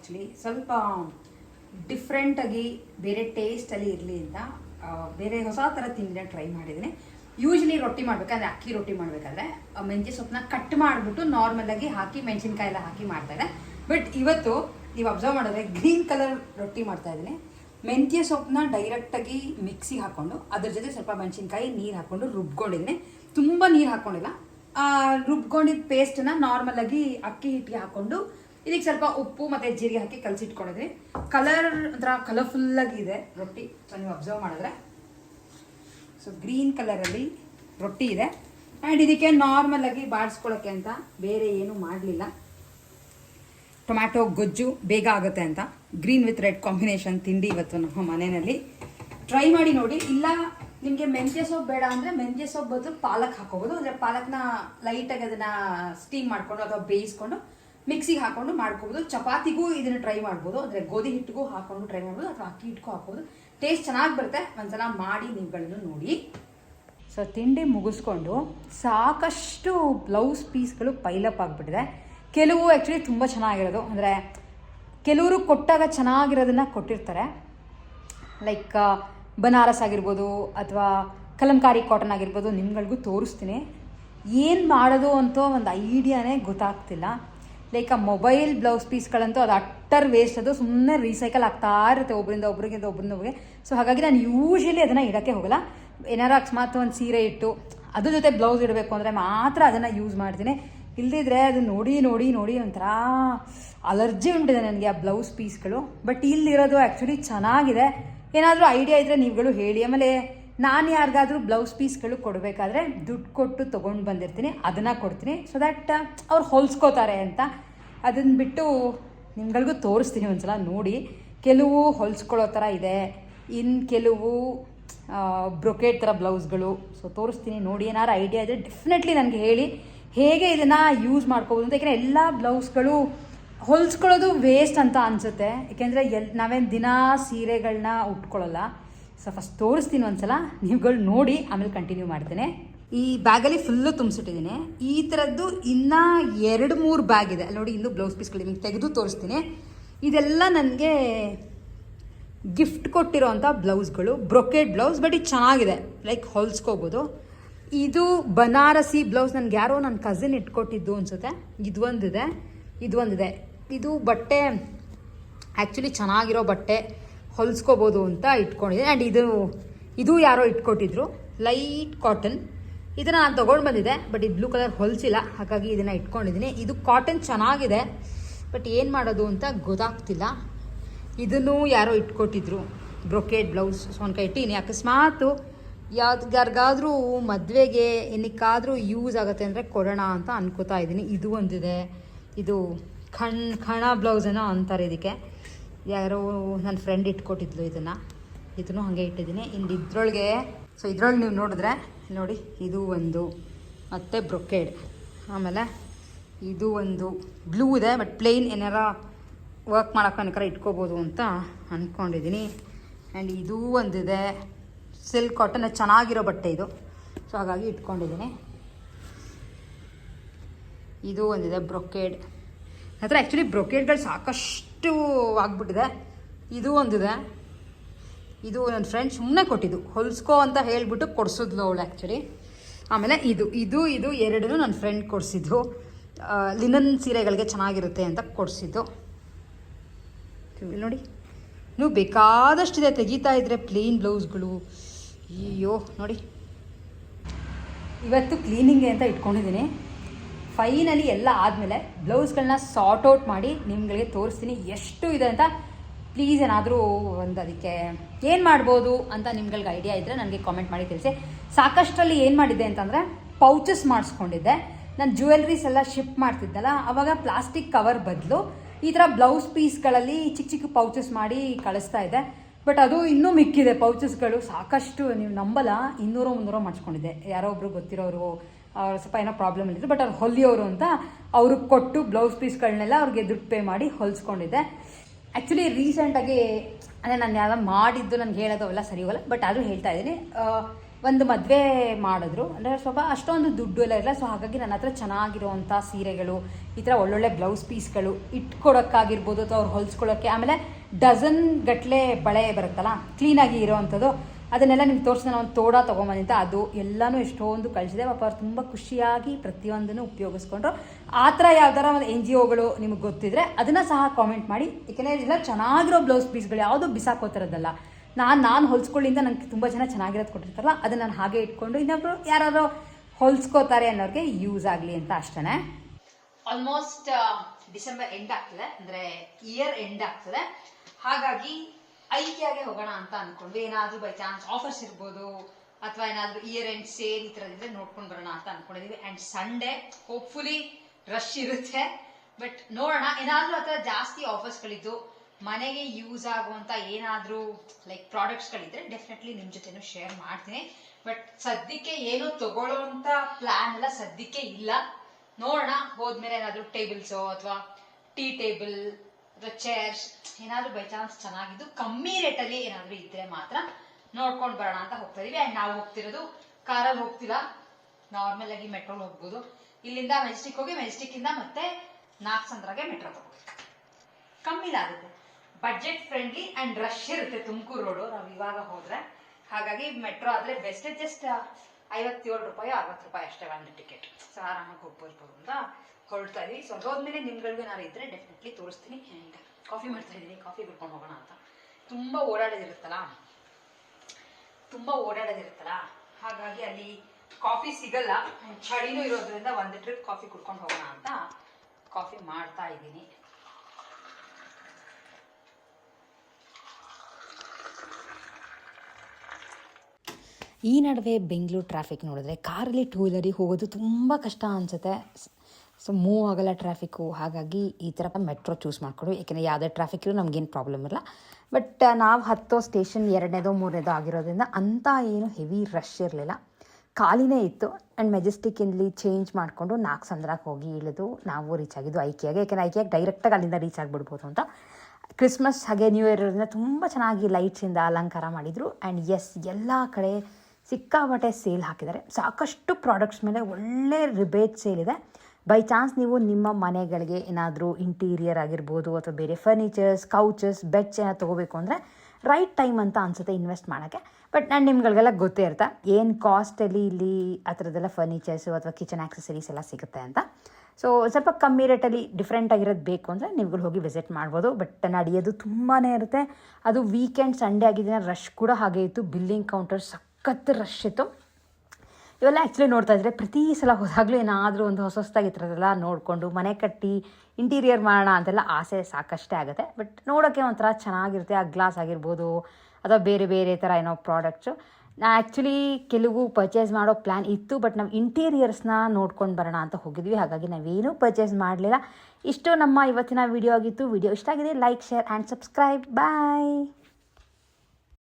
Actually ಸ್ವಲ್ಪ ಡಿಫ್ರೆಂಟಾಗಿ ಬೇರೆ ಟೇಸ್ಟಲ್ಲಿ ಇರಲಿ ಅಂತ ಬೇರೆ ಹೊಸ ಥರ ತಿಂಡಿನ ಟ್ರೈ ಮಾಡಿದ್ದೀನಿ. ಯೂಶ್ವಲಿ ರೊಟ್ಟಿ ಮಾಡ್ಬೇಕಾದ್ರೆ ಅಕ್ಕಿ ರೊಟ್ಟಿ ಮಾಡಬೇಕಾದ್ರೆ ಮೆಂತ್ಯ ಸೊಪ್ಪನ್ನ ಕಟ್ ಮಾಡಿಬಿಟ್ಟು ನಾರ್ಮಲಾಗಿ ಹಾಕಿ ಮೆಣಸಿನ್ಕಾಯಿ ಎಲ್ಲ ಹಾಕಿ ಮಾಡ್ತಾರೆ ಬಟ್ ಇವತ್ತು ನೀವು ಅಬ್ಸರ್ವ್ ಮಾಡಿದ್ರೆ ಗ್ರೀನ್ ಕಲರ್ ರೊಟ್ಟಿ ಮಾಡ್ತಾ ಇದ್ದೀನಿ. ಮೆಂತ್ಯ ಸೊಪ್ಪನ್ನ ಡೈರೆಕ್ಟಾಗಿ ಮಿಕ್ಸಿಗೆ ಹಾಕೊಂಡು ಅದ್ರ ಜೊತೆ ಸ್ವಲ್ಪ ಮೆಣಸಿನ್ಕಾಯಿ, ನೀರು ಹಾಕೊಂಡು ರುಬ್ಕೊಂಡಿದ್ದೀನಿ. ತುಂಬ ನೀರು ಹಾಕ್ಕೊಂಡಿಲ್ಲ ರುಬ್ಕೊಂಡಿದ್ದ ಪೇಸ್ಟನ್ನ ನಾರ್ಮಲಾಗಿ ಅಕ್ಕಿ ಹಿಟ್ಟಿಗೆ ಹಾಕೊಂಡು ಇದಕ್ಕೆ ಸ್ವಲ್ಪ ಉಪ್ಪು ಮತ್ತು ಜೀರಿಗೆ ಹಾಕಿ ಕಲಸಿಟ್ಕೊಂಡಿದ್ವಿ ಕಲರ್ ಒಂಥರ ಕಲರ್ಫುಲ್ ಆಗಿದೆ ರೊಟ್ಟಿ. ಸೊ ನೀವು ಅಬ್ಸರ್ವ್ ಮಾಡಿದ್ರೆ. ಸೊ ಗ್ರೀನ್ ಕಲರಲ್ಲಿ ರೊಟ್ಟಿ ಇದೆ. ಆ್ಯಂಡ್ ಇದಕ್ಕೆ ನಾರ್ಮಲ್ ಆಗಿ ಬಾಡಿಸ್ಕೊಳ್ಳೋಕ್ಕೆ ಅಂತ ಬೇರೆ ಏನೂ ಮಾಡಲಿಲ್ಲ. ಟೊಮ್ಯಾಟೊ ಗೊಜ್ಜು ಬೇಗ ಆಗುತ್ತೆ ಅಂತ. ಗ್ರೀನ್ ವಿತ್ ರೆಡ್ ಕಾಂಬಿನೇಷನ್ ತಿಂಡಿ ಇವತ್ತು ನಮ್ಮ ಮನೆಯಲ್ಲಿ. ಟ್ರೈ ಮಾಡಿ ನೋಡಿ. ಇಲ್ಲ, ನಿಮಗೆ ಮೆಂತ್ಯ ಸೊಪ್ಪು ಬೇಡ ಅಂದರೆ ಮೆಂತ್ಯ ಸೊಪ್ಪು ಬದಲು ಪಾಲಕ್ ಹಾಕೋಬೋದು. ಅಂದರೆ ಪಾಲಕ್ನ ಲೈಟಾಗಿ ಅದನ್ನು ಸ್ಟೀಮ್ ಮಾಡಿಕೊಂಡು ಅಥವಾ ಬೇಯಿಸ್ಕೊಂಡು ಮಿಕ್ಸಿಗೆ ಹಾಕೊಂಡು ಮಾಡ್ಕೋಬೋದು. ಚಪಾತಿಗೂ ಇದನ್ನು ಟ್ರೈ ಮಾಡ್ಬೋದು. ಅಂದರೆ ಗೋಧಿ ಹಿಟ್ಟಿಗೂ ಹಾಕೊಂಡು ಟ್ರೈ ಮಾಡ್ಬೋದು ಅಥವಾ ಅಕ್ಕಿ ಹಿಟ್ಟಿಗೂ ಹಾಕ್ಬೋದು. ಟೇಸ್ಟ್ ಚೆನ್ನಾಗಿ ಬರುತ್ತೆ. ಒಂದ್ಸಲ ಮಾಡಿ ನೀವುಗಳನ್ನು ನೋಡಿ. ಸೊ ತಿಂಡಿ ಮುಗಿಸ್ಕೊಂಡು ಸಾಕಷ್ಟು ಬ್ಲೌಸ್ ಪೀಸ್ಗಳು ಪೈಲಪ್ ಆಗಿಬಿಟ್ಟಿದೆ. ಕೆಲವು ಆ್ಯಕ್ಚುಲಿ ತುಂಬ ಚೆನ್ನಾಗಿರೋದು. ಅಂದರೆ ಕೆಲವರು ಕೊಟ್ಟಾಗ ಚೆನ್ನಾಗಿರೋದನ್ನ ಕೊಟ್ಟಿರ್ತಾರೆ. ಲೈಕ್ ಬನಾರಸ್ ಆಗಿರ್ಬೋದು ಅಥವಾ ಕಲಂಕಾರಿ ಕಾಟನ್ ಆಗಿರ್ಬೋದು ನಿಮ್ಗಳಿಗೂ ತೋರಿಸ್ತೀನಿ. ಏನು ಮಾಡೋದು ಅಂತ ಒಂದು ಐಡಿಯಾನೇ ಗೊತ್ತಾಗ್ತಿಲ್ಲ. ಲೈಕ್ ಆ ಮೊಬೈಲ್ ಬ್ಲೌಸ್ ಪೀಸ್ಗಳಂತೂ ಅದು ಅಟ್ಟರ್ ವೇಸ್ಟ್ ಅದು ಸುಮ್ಮನೆ ರೀಸೈಕಲ್ ಆಗ್ತಾ ಇರುತ್ತೆ ಒಬ್ಬರಿಂದ ಒಬ್ಬರಿಗೆ ಒಬ್ಬರಿಂದ ಒಬ್ಬರಿಗೆ ಸೊ ಹಾಗಾಗಿ ನಾನು ಯೂಶಲಿ ಅದನ್ನು ಇಡೋಕ್ಕೆ ಹೋಗಲ್ಲ. ಏನಾರು ಅಕಸ್ಮಾತ್ ಒಂದು ಸೀರೆ ಇಟ್ಟು ಅದ್ರ ಜೊತೆ ಬ್ಲೌಸ್ ಇಡಬೇಕು ಅಂದರೆ ಮಾತ್ರ ಅದನ್ನು ಯೂಸ್ ಮಾಡ್ತೀನಿ. ಇಲ್ಲದಿದ್ರೆ ಅದು ನೋಡಿ ನೋಡಿ ನೋಡಿ ಒಂಥರ ಅಲರ್ಜಿ ಉಂಟಿದೆ ನನಗೆ ಆ ಬ್ಲೌಸ್ ಪೀಸ್ಗಳು ಬಟ್ ಇಲ್ಲಿರೋದು ಆ್ಯಕ್ಚುಲಿ ಚೆನ್ನಾಗಿದೆ. ಏನಾದರೂ ಐಡಿಯಾ ಇದ್ದರೆ ನೀವುಗಳು ಹೇಳಿ. ಆಮೇಲೆ ನಾನು ಯಾರಿಗಾದರೂ ಬ್ಲೌಸ್ ಪೀಸ್ಗಳು ಕೊಡಬೇಕಾದ್ರೆ ದುಡ್ಡು ಕೊಟ್ಟು ತೊಗೊಂಡು ಬಂದಿರ್ತೀನಿ, ಅದನ್ನು ಕೊಡ್ತೀನಿ. ಸೊ ದ್ಯಾಟ್ ಅವ್ರು ಹೊಲ್ಸ್ಕೋತಾರೆ ಅಂತ. ಅದನ್ನು ಬಿಟ್ಟು ನಿಮ್ಗಳಿಗೂ ತೋರಿಸ್ತೀನಿ ಒಂದ್ಸಲ, ನೋಡಿ. ಕೆಲವು ಹೊಲ್ಸ್ಕೊಳ್ಳೋ ಥರ ಇದೆ. ಇನ್ನು ಕೆಲವು ಬ್ರೊಕೇಟ್ ಥರ ಬ್ಲೌಸ್ಗಳು ಸೊ ತೋರಿಸ್ತೀನಿ, ನೋಡಿ. ಏನಾರು ಐಡಿಯಾ ಇದೆ ಡೆಫಿನೆಟ್ಲಿ ನನಗೆ ಹೇಳಿ. ಹೇಗೆ ಇದನ್ನು ಯೂಸ್ ಮಾಡ್ಕೋಬೋದು ಅಂತ. ಯಾಕೆಂದರೆ ಎಲ್ಲ ಬ್ಲೌಸ್ಗಳು ಹೊಲ್ಸ್ಕೊಳ್ಳೋದು ವೇಸ್ಟ್ ಅಂತ ಅನಿಸುತ್ತೆ. ಏಕೆಂದರೆ ಎಲ್, ನಾವೇನು ದಿನ ಸೀರೆಗಳನ್ನ ಉಟ್ಕೊಳ್ಳಲ್ಲ ಸೊ ಫಸ್ಟ್ ತೋರಿಸ್ತೀನಿ ಒಂದ್ಸಲ. ನೀವುಗಳು ನೋಡಿ, ಆಮೇಲೆ ಕಂಟಿನ್ಯೂ ಮಾಡ್ತೇನೆ. ಈ ಬ್ಯಾಗಲ್ಲಿ ಫುಲ್ಲು ತುಂಬಿಸಿಟ್ಟಿದ್ದೀನಿ. ಈ ಥರದ್ದು ಇನ್ನೂ ಎರಡು ಮೂರು ಬ್ಯಾಗ್ ಇದೆ. ನೋಡಿ, ಇನ್ನೂ ಬ್ಲೌಸ್ ಪೀಸ್ಗಳು ನಿಮಗೆ ತೆಗೆದು ತೋರಿಸ್ತೀನಿ. ಇದೆಲ್ಲ ನನಗೆ ಗಿಫ್ಟ್ ಕೊಟ್ಟಿರೋವಂಥ ಬ್ಲೌಸ್ಗಳು ಬ್ರೊಕೆಡ್ ಬ್ಲೌಸ್ ಬಟ್ ಇದು ಚೆನ್ನಾಗಿದೆ. ಲೈಕ್ ಹೊಲ್ಸ್ಕೋಬೋದು. ಇದು ಬನಾರಸಿ ಬ್ಲೌಸ್ ನನಗೆ ಯಾರೋ ನನ್ನ ಕಸಿನ್ ಇಟ್ಕೊಟ್ಟಿದ್ದು ಅನಿಸುತ್ತೆ. ಇದು ಒಂದಿದೆ. ಇದು ಒಂದಿದೆ. ಇದು ಬಟ್ಟೆ ಆ್ಯಕ್ಚುಲಿ ಚೆನ್ನಾಗಿರೋ ಬಟ್ಟೆ. ಹೊಲ್ಸ್ಕೋಬೋದು ಅಂತ ಇಟ್ಕೊಂಡಿದ್ದೆ ಆ್ಯಂಡ್ ಇದು ಇದು ಯಾರೋ ಇಟ್ಕೊಟ್ಟಿದ್ರು. ಲೈಟ್ ಕಾಟನ್ ಇದನ್ನು ನಾನು ತೊಗೊಂಡು ಬಂದಿದ್ದೆ ಬಟ್ ಇದು ಬ್ಲೂ ಕಲರ್ ಹೊಲಿಸಿಲ್ಲ. ಹಾಗಾಗಿ ಇದನ್ನು ಇಟ್ಕೊಂಡಿದ್ದೀನಿ. ಇದು ಕಾಟನ್ ಚೆನ್ನಾಗಿದೆ ಬಟ್ ಏನು ಮಾಡೋದು ಅಂತ ಗೊತ್ತಾಗ್ತಿಲ್ಲ. ಇದನ್ನು ಯಾರೋ ಇಟ್ಕೊಟ್ಟಿದ್ರು. ಬ್ರೊಕೇಡ್ ಬ್ಲೌಸ್ ಸೊ ಒಂದು ಕೈ ಇಟ್ಟೀನಿ ಅಕಸ್ಮಾತು ಯಾವ್ದಾರ್ಗಾದ್ರೂ ಮದುವೆಗೆ ಏನಕ್ಕಾದರೂ ಯೂಸ್ ಆಗುತ್ತೆ ಅಂದರೆ ಕೊಡೋಣ ಅಂತ ಅನ್ಕೋತಾ ಇದ್ದೀನಿ. ಇದು ಒಂದಿದೆ. ಇದು ಖಣ್ ಖಣ ಬ್ಲೌಸ್ ಅಂತಾರೆ ಇದಕ್ಕೆ. ಯಾರೋ ನನ್ನ ಫ್ರೆಂಡ್ ಇಟ್ಕೊಟ್ಟಿದ್ಲು ಇದನ್ನು. ಇದನ್ನು ಹಾಗೆ ಇಟ್ಟಿದ್ದೀನಿ. ಇಲ್ಲಿ ಇದ್ರೊಳಗೆ ಸೊ ಇದ್ರೊಳಗೆ ನೀವು ನೋಡಿದ್ರೆ, ನೋಡಿ, ಇದು ಒಂದು ಮತ್ತು ಬ್ರೊಕೇಡ್ ಆಮೇಲೆ ಇದು ಒಂದು ಬ್ಲೂ ಇದೆ ಬಟ್ ಪ್ಲೇನ್ ಏನಾರ ವರ್ಕ್ ಮಾಡೋಕೆ ಅನ್ಕರ ಇಟ್ಕೋಬೋದು ಅಂತ ಅಂದ್ಕೊಂಡಿದ್ದೀನಿ ಆ್ಯಂಡ್ ಇದು ಒಂದಿದೆ ಸಿಲ್ಕ್ ಕಾಟನ್ ಚೆನ್ನಾಗಿರೋ ಬಟ್ಟೆ ಇದು. ಸೊ ಹಾಗಾಗಿ ಇಟ್ಕೊಂಡಿದ್ದೀನಿ ಇದು ಒಂದಿದೆ ಬ್ರೊಕೇಡ್ ಹತ್ರ ಆ್ಯಕ್ಚುಲಿ ಬ್ರೊಕೇಡ್ಗಳು ಸಾಕಷ್ಟು ಆಗ್ಬಿಟ್ಟಿದೆ. ಇದು ಒಂದಿದೆ. ಇದು ನನ್ನ ಫ್ರೆಂಡ್ ಸುಮ್ಮನೆ ಕೊಟ್ಟಿದ್ದು. ಹೊಲ್ಸ್ಕೋ ಅಂತ ಹೇಳಿಬಿಟ್ಟು ಕೊಡಿಸಿದ್ಲು ಅವಳು ಆ್ಯಕ್ಚುಲಿ ಆಮೇಲೆ ಇದು ಇದು ಇದು ಎರಡೂ ನನ್ನ ಫ್ರೆಂಡ್ ಕೊಡಿಸಿದ್ದು. ಲಿನನ್ ಸೀರೆಗಳಿಗೆ ಚೆನ್ನಾಗಿರುತ್ತೆ ಅಂತ ಕೊಡಿಸಿದ್ದು. ನೋಡಿ. ನೀವು ಬೇಕಾದಷ್ಟಿದೆ. ತೆಗಿತಾ ಇದ್ರೆ ಪ್ಲೇನ್ ಬ್ಲೌಸ್ಗಳು ಅಯ್ಯೋ, ನೋಡಿ. ಇವತ್ತು ಕ್ಲೀನಿಂಗ್ ಅಂತ ಇಟ್ಕೊಂಡಿದ್ದೀನಿ. ಫೈನಲಿ ಎಲ್ಲ ಆದಮೇಲೆ ಬ್ಲೌಸ್ಗಳನ್ನ ಸಾರ್ಟ್ ಔಟ್ ಮಾಡಿ ನಿಮ್ಗಳಿಗೆ ತೋರಿಸ್ತೀನಿ. ಎಷ್ಟು ಇದೆ ಅಂತ ಪ್ಲೀಸ್ ಏನಾದರೂ ಒಂದು ಅದಕ್ಕೆ ಏನು ಮಾಡ್ಬೋದು ಅಂತ ನಿಮ್ಗಳಿಗೆ ಐಡಿಯಾ ಇದ್ದರೆ ನನಗೆ ಕಾಮೆಂಟ್ ಮಾಡಿ ತಿಳಿಸಿ. ಸಾಕಷ್ಟರಲ್ಲಿ ಏನು ಮಾಡಿದ್ದೆ ಅಂತಂದರೆ ಪೌಚಸ್ ಮಾಡಿಸ್ಕೊಂಡಿದ್ದೆ. ನಾನು ಜ್ಯುವೆಲ್ರೀಸ್ ಎಲ್ಲ ಶಿಪ್ ಮಾಡ್ತಿದ್ದಲ್ಲ, ಅವಾಗ ಪ್ಲಾಸ್ಟಿಕ್ ಕವರ್ ಬದಲು ಈ ಥರ ಬ್ಲೌಸ್ ಪೀಸ್ಗಳಲ್ಲಿ ಚಿಕ್ಕ ಚಿಕ್ಕ ಪೌಚಸ್ ಮಾಡಿ ಕಳಿಸ್ತಾ ಇದ್ದೆ. ಬಟ್ ಅದು ಇನ್ನೂ ಮಿಕ್ಕಿದೆ ಪೌಚಸ್ಗಳು ಸಾಕಷ್ಟು ನೀವು ನಂಬಲ್ಲ, ಇನ್ನೂರು ಮುನ್ನೂರು ಮಾಡಿಸ್ಕೊಂಡಿದ್ದೆ. ಯಾರೋ ಒಬ್ರು ಗೊತ್ತಿರೋರು ಅವ್ರು ಸ್ವಲ್ಪ ಏನೋ ಪ್ರಾಬ್ಲಮ್ ಇಲ್ಲಿದ್ರು ಬಟ್ ಅವ್ರು ಹೊಲಿಯೋರು ಅಂತ ಅವ್ರಿಗೆ ಕೊಟ್ಟು ಬ್ಲೌಸ್ ಪೀಸ್ಗಳನ್ನೆಲ್ಲ ಅವ್ರಿಗೆ ದುಡ್ಡು ಪೇ ಮಾಡಿ ಹೊಲಿಸ್ಕೊಂಡಿದ್ದೆ. ಆ್ಯಕ್ಚುಲಿ ರೀಸೆಂಟಾಗಿ ಅಂದರೆ ನಾನು ಯಾವ ಮಾಡಿದ್ದು ನನಗೆ ಹೇಳೋದು ಅವೆಲ್ಲ ಸರಿ ಹೋಗಲ್ಲ. ಬಟ್ ಆದರೂ ಹೇಳ್ತಾ ಇದ್ದೀನಿ. ಒಂದು ಮದುವೆ ಮಾಡಿದ್ರು. ಅಂದರೆ ಸ್ವಲ್ಪ ಅಷ್ಟೊಂದು ದುಡ್ಡು ಎಲ್ಲ ಇಲ್ಲ ಸೊ ಹಾಗಾಗಿ ನನ್ನ ಹತ್ರ ಚೆನ್ನಾಗಿರುವಂಥ ಸೀರೆಗಳು, ಈ ಥರ ಒಳ್ಳೊಳ್ಳೆ ಬ್ಲೌಸ್ ಪೀಸ್ಗಳು ಇಟ್ಕೊಡೋಕ್ಕಾಗಿರ್ಬೋದು ಅಥವಾ ಅವ್ರು ಹೊಲಿಸ್ಕೊಳ್ಳೋಕ್ಕೆ ಆಮೇಲೆ ಡಜನ್ ಗಟ್ಟಲೆ ಬಳೆ ಬರುತ್ತಲ್ಲ ಕ್ಲೀನಾಗಿ ಇರೋವಂಥದ್ದು ಅದನ್ನೆಲ್ಲ ನಿಮ್ಗೆ ತೋರಿಸಿದ ನಾನು ಒಂದು ತೋಡ ತೊಗೊಂಬಂದಿದ್ದ ಅದು ಎಲ್ಲನೂ ಎಷ್ಟೊಂದು ಕಳಿಸಿದೆ. ಪಾಪ ಅವ್ರು ತುಂಬ ಖುಷಿಯಾಗಿ ಪ್ರತಿಯೊಂದನ್ನು ಉಪಯೋಗಿಸ್ಕೊಂಡ್ರು. ಆ ಥರ ಯಾವ್ದಾರ ಒಂದು ಎನ್ ಜಿ ಒಗಳು ನಿಮಗೆ ಗೊತ್ತಿದ್ರೆ ಅದನ್ನು ಸಹ ಕಾಮೆಂಟ್ ಮಾಡಿ. ಏಕೆಂದರೆ ಇದೆಲ್ಲ ಚೆನ್ನಾಗಿರೋ ಬ್ಲೌಸ್ ಪೀಸ್ಗಳು ಯಾವುದೂ ಬಿಸಾಕೋತಿರೋದಲ್ಲ ನಾನು ನಾನು ಹೊಲ್ಸ್ಕೊಳ್ಳಿಂದ ನನಗೆ ತುಂಬ ಜನ ಚೆನ್ನಾಗಿರೋದು ಕೊಟ್ಟಿರ್ತಾರಲ್ಲ, ಅದನ್ನು ನಾನು ಹಾಗೆ ಇಟ್ಕೊಂಡು ಇನ್ನೊಬ್ರು ಯಾರು ಹೊಲ್ಸ್ಕೋತಾರೆ ಅನ್ನೋರಿಗೆ ಯೂಸ್ ಆಗಲಿ ಅಂತ ಅಷ್ಟೇ ಆಲ್ಮೋಸ್ಟ್ ಡಿಸೆಂಬರ್ ಎಂಡ್ ಆಗ್ತದೆ. ಅಂದರೆ ಇಯರ್ ಎಂಡ್ ಆಗ್ತದೆ. ಹಾಗಾಗಿ ಐಕಿಯಾಗೆ ಹೋಗೋಣ ಅಂತ ಅನ್ಕೊಂಡು ಏನಾದ್ರೂ ಬೈ ಚಾನ್ಸ್ ಆಫರ್ಸ್ ಇರ್ಬೋದು, ಅಥವಾ ಏನಾದ್ರೂ ಇಯರ್ ಎಂಡ್ ಸೇಲ್ ಈ ಥರದಿದ್ರೆ ನೋಡ್ಕೊಂಡು ಬರೋಣ ಅಂತ ಅನ್ಕೊಂಡಿದೀವಿ. ಅಂಡ್ ಸಂಡೇ ಹೋಪ್ಫುಲಿ ರಶ್ ಇರುತ್ತೆ. ಬಟ್ ನೋಡೋಣ. ಏನಾದ್ರೂ ಆ ಜಾಸ್ತಿ ಜಾಸ್ತಿ ಆಫರ್ಸ್ಗಳಿದ್ದು ಮನೆಗೆ ಯೂಸ್ ಆಗುವಂತ ಏನಾದ್ರೂ ಲೈಕ್ ಪ್ರಾಡಕ್ಟ್ಸ್ಗಳಿದ್ರೆ ಡೆಫಿನೆಟ್ಲಿ ನಿಮ್ಮ ಜೊತೆನೂ ಶೇರ್ ಮಾಡ್ತೀನಿ. ಬಟ್ ಸದ್ಯಕ್ಕೆ ಏನು ತಗೊಳ್ಳೋಂಥ ಪ್ಲಾನ್ ಎಲ್ಲ ಸದ್ಯಕ್ಕೆ ಇಲ್ಲ. ನೋಡೋಣ. ಹೋದ್ಮೇಲೆ ಏನಾದ್ರೂ ಟೇಬಲ್ಸೋ ಅಥವಾ ಟೀ ಟೇಬಲ್ ಅಥವಾ ಚೇರ್ಸ್ ಏನಾದರೂ ಬೈ ಚಾನ್ಸ್ ಚೆನ್ನಾಗಿದ್ದು, ಕಮ್ಮಿ ರೇಟಲ್ಲಿ ಏನಾದರೂ ಇದ್ರೆ ಮಾತ್ರ ನೋಡ್ಕೊಂಡು ಬರೋಣ ಅಂತ ಹೋಗ್ತಾ ಇದೀವಿ. ಆ್ಯಂಡ್ ನಾವು ಹೋಗ್ತಿರೋದು ಕಾರಲ್ಲಿ ಹೋಗ್ತಿಲ್ಲ. ನಾರ್ಮಲ್ ಆಗಿ ಮೆಟ್ರೋಲ್ ಹೋಗ್ಬೋದು. ಇಲ್ಲಿಂದ ಮೆಜೆಸ್ಟಿಕ್ ಹೋಗಿ ಮೆಜೆಸ್ಟಿಕ್ ಇಂದ ಮತ್ತೆ ನಾಲ್ಕು ಸಂದ್ರಾಗೆ ಮೆಟ್ರೋ ತಗೋಬೇಕು ಕಮ್ಮಿಲಾಗುತ್ತೆ ಬಜೆಟ್ ಫ್ರೆಂಡ್ಲಿ ಅಂಡ್ ರಶ್ ಇರುತ್ತೆ ತುಮಕೂರು ರೋಡು ನಾವು ಇವಾಗ ಹೋದ್ರೆ. ಹಾಗಾಗಿ ಮೆಟ್ರೋ ಆದ್ರೆ ಬೆಸ್ಟ್ ಜಸ್ಟ್ ಐವತ್ತೇಳು ರೂಪಾಯಿ, ಅರವತ್ತು ರೂಪಾಯಿ ಅಷ್ಟೇ ಒಂದು ಟಿಕೆಟ್ ಸೊ ಆರಾಮಾಗಿ ಹೋಗ್ಬರ್ಬೋದು ಅಂತ ಹೊರಡ್ತಾ ಇದ್ದೀವಿ ಸೊ ಹೋದ್ಮೇಲೆ ನಿಮ್ಗಳಿಗೂ ನಾನು ಇದ್ರೆ ಡೆಫಿನೆಟ್ಲಿ ತೋರಿಸ್ತೀನಿ. ಆ್ಯಂಡ್ ಕಾಫಿ ಮಾಡ್ತಾ ಇದ್ದೀನಿ ಕಾಫಿ ಕುಡ್ಕೊಂಡು ಹೋಗೋಣ ಅಂತ. ತುಂಬ ಓಡಾಡೋದಿರುತ್ತಲ್ಲ? ತುಂಬ ಓಡಾಡೋದಿರುತ್ತಲ್ಲ? ಹಾಗಾಗಿ ಅಲ್ಲಿ ಕಾಫಿ ಸಿಗಲ್ಲ. ಚಳಿನೂ ಇರೋದ್ರಿಂದ ಒಂದು ಟ್ರಿಪ್ ಕಾಫಿ ಕುಡ್ಕೊಂಡು ಹೋಗೋಣ ಅಂತ ಕಾಫಿ ಮಾಡ್ತಾ ಇದ್ದೀನಿ ಈ ನಡುವೆ ಬೆಂಗಳೂರು ಟ್ರಾಫಿಕ್ ನೋಡಿದ್ರೆ ಕಾರಲ್ಲಿ ಟೂ ವೀಲರಿಗೆ ಹೋಗೋದು ತುಂಬ ಕಷ್ಟ ಅನಿಸುತ್ತೆ. ಸೊ ಮೂವ್ ಆಗಲ್ಲ ಟ್ರಾಫಿಕ್ಕು ಹಾಗಾಗಿ ಈ ಥರ ಮೆಟ್ರೋ ಚೂಸ್ ಮಾಡಿಕೊಡು. ಏಕೆಂದರೆ ಯಾವುದೇ ಟ್ರಾಫಿಕ್ ಇರೋ ನಮಗೇನು ಪ್ರಾಬ್ಲಮ್ ಇಲ್ಲ. ಬಟ್ ನಾವು ಹತ್ತೋ ಸ್ಟೇಷನ್ ಎರಡನೇದೋ ಮೂರನೇದೋ ಆಗಿರೋದ್ರಿಂದ ಅಂಥ ಏನು ಹೆವಿ ರಶ್ ಇರಲಿಲ್ಲ. ಖಾಲಿನೇ ಇತ್ತು. ಆ್ಯಂಡ್ ಮೆಜೆಸ್ಟಿಕ್ಕಿಂದಲಿ ಚೇಂಜ್ ಮಾಡಿಕೊಂಡು ನಾಲ್ಕು ಸಂದ್ರಾಕ್ಕೆ ಹೋಗಿ ಇಳಿದು ನಾವು ರೀಚ್ ಆಗಿದ್ದು ಐಕಿಯಾಗೆ. ಯಾಕೆಂದರೆ ಐಕಿಯಾಗಿ ಡೈರೆಕ್ಟಾಗಿ ಅಲ್ಲಿಂದ ರೀಚ್ ಆಗಿಬಿಡ್ಬೋದು ಅಂತ. ಕ್ರಿಸ್ಮಸ್ ಹಾಗೆ ನ್ಯೂ ಇಯರ್ ಇರೋದ್ರಿಂದ ತುಂಬ ಚೆನ್ನಾಗಿ ಲೈಟ್ಸಿಂದ ಅಲಂಕಾರ ಮಾಡಿದರು. ಆ್ಯಂಡ್ ಎಸ್ ಎಲ್ಲ ಕಡೆ ಸಿಕ್ಕಾಪಟ್ಟೆ ಸೇಲ್ ಹಾಕಿದ್ದಾರೆ. ಸಾಕಷ್ಟು ಪ್ರಾಡಕ್ಟ್ಸ್ ಮೇಲೆ ಒಳ್ಳೆ ರಿಬೇಟ್ ಸೇಲ್ ಇದೆ. ಬೈ ಚಾನ್ಸ್ ನೀವು ನಿಮ್ಮ ಮನೆಗಳಿಗೆ ಏನಾದರೂ ಇಂಟೀರಿಯರ್ ಆಗಿರ್ಬೋದು ಅಥವಾ ಬೇರೆ ಫರ್ನಿಚರ್ಸ್ ಕೌಚಸ್ ಬೆಡ್ಸ್ ಏನೋ ತೊಗೋಬೇಕು ಅಂದರೆ ರೈಟ್ ಟೈಮ್ ಅಂತ ಅನಿಸುತ್ತೆ ಇನ್ವೆಸ್ಟ್ ಮಾಡೋಕ್ಕೆ. ಬಟ್ ನಾನು ನಿಮ್ಗಳಿಗೆಲ್ಲ ಗೊತ್ತೇ ಇರ್ತಾ, ಏನು ಕಾಸ್ಟಲ್ಲಿ ಇಲ್ಲಿ ಆ ಥರದ್ದೆಲ್ಲ ಫರ್ನಿಚರ್ಸು ಅಥವಾ ಕಿಚನ್ ಆಕ್ಸೆಸರೀಸ್ ಎಲ್ಲ ಸಿಗುತ್ತೆ ಅಂತ. ಸೊ ಸ್ವಲ್ಪ ಕಮ್ಮಿ ರೇಟಲ್ಲಿ ಡಿಫ್ರೆಂಟ್ ಆಗಿರೋದು ಬೇಕು ಅಂದರೆ ನೀವುಗಳು ಹೋಗಿ ವಿಸಿಟ್ ಮಾಡ್ಬೋದು. ಬಟ್ ನಡೆಯೋದು ತುಂಬಾ ಇರುತ್ತೆ. ಅದು ವೀಕೆಂಡ್ ಸಂಡೇ ಆಗಿದ್ದಿನ ರಶ್ ಕೂಡ ಹಾಗೆ ಇತ್ತು. ಬಿಲ್ಲಿಂಗ್ ಕೌಂಟರ್ ಸಖತ್ ರಶ್ ಇತ್ತು ಇವೆಲ್ಲ ಆ್ಯಕ್ಚುಲಿ ನೋಡ್ತಾ ಇದ್ರೆ ಪ್ರತಿ ಸಲ ಹೋದಾಗಲೂ ಏನಾದರೂ ಒಂದು ಹೊಸ ಹೊಸದಾಗಿ ನೋಡಿಕೊಂಡು ಮನೆ ಕಟ್ಟಿ ಇಂಟೀರಿಯರ್ ಮಾಡೋಣ ಅಂತೆಲ್ಲ ಆಸೆ ಸಾಕಷ್ಟೇ ಆಗುತ್ತೆ. ಬಟ್ ನೋಡೋಕ್ಕೆ ಒಂಥರ ಚೆನ್ನಾಗಿರುತ್ತೆ, ಆ ಗ್ಲಾಸ್ ಆಗಿರ್ಬೋದು ಅಥವಾ ಬೇರೆ ಬೇರೆ ಥರ ಏನೋ ಪ್ರಾಡಕ್ಟ್ಸು ನಾ ಆ್ಯಕ್ಚುಲಿ ಕೆಲವು ಪರ್ಚೇಸ್ ಮಾಡೋ ಪ್ಲ್ಯಾನ್ ಇತ್ತು ಬಟ್ ನಾವು ಇಂಟೀರಿಯರ್ಸ್ನ ನೋಡ್ಕೊಂಡು ಬರೋಣ ಅಂತ ಹೋಗಿದ್ವಿ. ಹಾಗಾಗಿ ನಾವೇನೂ ಪರ್ಚೇಸ್ ಮಾಡಲಿಲ್ಲ. ಇಷ್ಟು ನಮ್ಮ ಇವತ್ತಿನ ವಿಡಿಯೋ ಆಗಿತ್ತು. ವಿಡಿಯೋ ಇಷ್ಟ ಆಗಿದೆ like share and subscribe bye